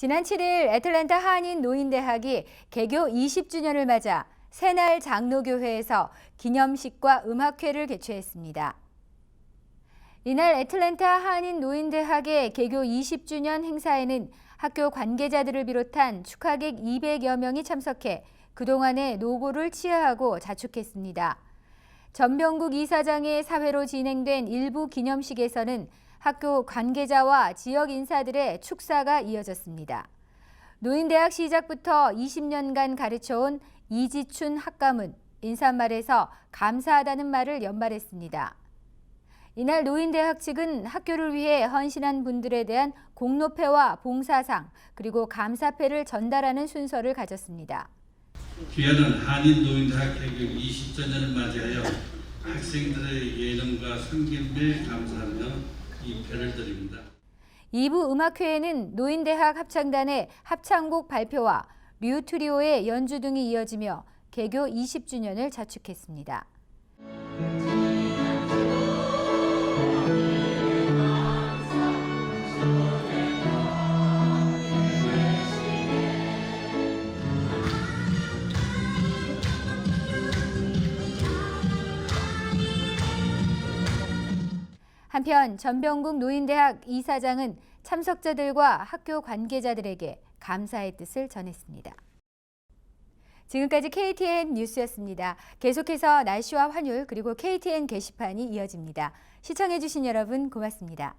지난 7일 애틀랜타 한인 노인대학이 개교 20주년을 맞아 새날 장로교회에서 기념식과 음악회를 개최했습니다. 이날 애틀랜타 한인 노인대학의 개교 20주년 행사에는 학교 관계자들을 비롯한 축하객 200여 명이 참석해 그동안의 노고를 치하하고 자축했습니다. 전병국 이사장의 사회로 진행된 일부 기념식에서는 학교 관계자와 지역 인사들의 축사가 이어졌습니다. 노인대학 시작부터 20년간 가르쳐온 이지춘 학감은 인사말에서 감사하다는 말을 연말했습니다. 이날 노인대학 측은 학교를 위해 헌신한 분들에 대한 공로패와 봉사상 그리고 감사패를 전달하는 순서를 가졌습니다. 기회는 한인 노인대학 개교 20주년을 맞이하여 학생들의 예능과 섬김에 감사하며 이 표를 드립니다. 2부 음악회에는 노인대학 합창단의 합창곡 발표와 류트리오의 연주 등이 이어지며 개교 20주년을 자축했습니다. 한편 전병국 노인대학 이사장은 참석자들과 학교 관계자들에게 감사의 뜻을 전했습니다. 지금까지 KTN 뉴스였습니다. 계속해서 날씨와 환율 그리고 KTN 게시판이 이어집니다. 시청해주신 여러분 고맙습니다.